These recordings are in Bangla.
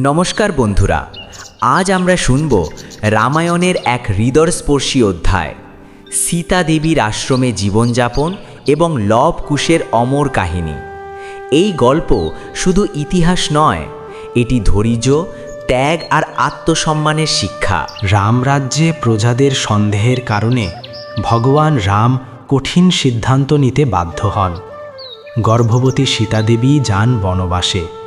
নমস্কার বন্ধুরা, আজ আমরা শুনব রামায়ণের এক হৃদয়স্পর্শী অধ্যায়, সীতা দেবীর আশ্রমে জীবনযাপন এবং লব কুশের অমর কাহিনী। এই গল্প শুধু ইতিহাস নয়, এটি ধৈর্য, ত্যাগ আর আত্মসম্মানের শিক্ষা। রামরাজ্যে প্রজাদের সন্দেহের কারণে ভগবান রাম কঠিন সিদ্ধান্ত নিতে বাধ্য হন। গর্ভবতী সীতাদেবী যান বনবাসে।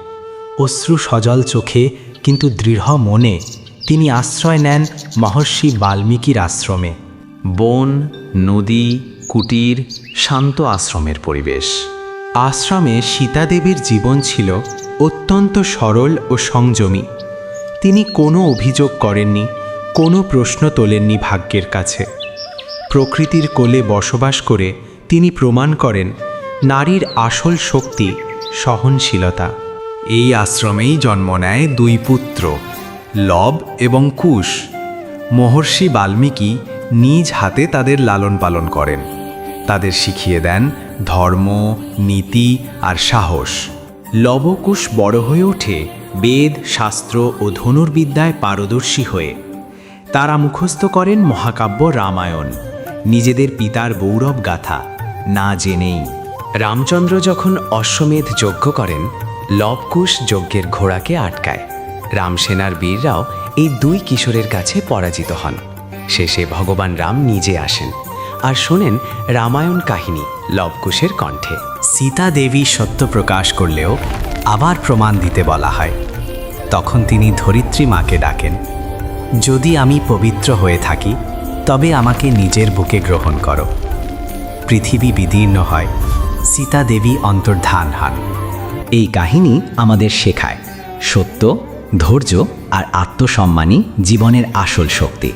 অশ্রু সজল চোখে, কিন্তু দৃঢ় মনে, তিনি আশ্রয় নেন মহর্ষি বাল্মীকির আশ্রমে। বন, নদী, কুটির, শান্ত আশ্রমের পরিবেশ। আশ্রমে সীতাদেবীর জীবন ছিল অত্যন্ত সরল ও সংযমী। তিনি কোনো অভিযোগ করেননি, কোনো প্রশ্ন তোলেননি ভাগ্যের কাছে। প্রকৃতির কোলে বসবাস করে তিনি প্রমাণ করেন, নারীর আসল শক্তি, সহনশীলতা। এই আশ্রমেই জন্ম নেয় দুই পুত্র, লব এবং কুশ। মহর্ষি বাল্মীকি নিজ হাতে তাদের লালন পালন করেন। তাদের শিখিয়ে দেন ধর্ম, নীতি আর সাহস। লবকুশ বড় হয়ে ওঠে বেদ, শাস্ত্র ও ধনুর্বিদ্যায় পারদর্শী হয়ে। তারা মুখস্থ করেন মহাকাব্য রামায়ণ। নিজেদের পিতার গৌরব গাথা, না জেনেই। রামচন্দ্র যখন অশ্বমেধ যজ্ঞ করেন লবকুশ যজ্ঞের ঘোড়াকে আটকায়। রামসেনার বীররাও এই দুই কিশোরের কাছে পরাজিত হন। শেষে ভগবান রাম নিজে আসেন আর শোনেন রামায়ণ কাহিনী লবকুশের কণ্ঠে। সীতা দেবী সত্য প্রকাশ করলেও আবার প্রমাণ দিতে বলা হয়। তখন তিনি ধরিত্রী মাকে ডাকেন, যদি আমি পবিত্র হয়ে থাকি, তবে আমাকে নিজের বুকে গ্রহণ করো। পৃথিবী বিদীর্ণ হয়, সীতা দেবী অন্তর্ধান হন। এই কাহিনী আমাদের শেখায়। সত্য, ধৈর্য আর আত্মসম্মানই জীবনের আসল শক্তি।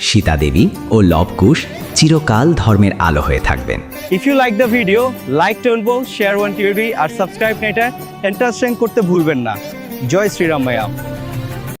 সীতা দেবী ও লবকুশ চিরকাল ধর্মের আলো হয়ে থাকবেন। If you like the video like টুনবো share one TV আর সাবস্ক্রাইব নেটা এন্টারস্টেন করতে ভুলবেন না। জয় শ্রীরাম মায়া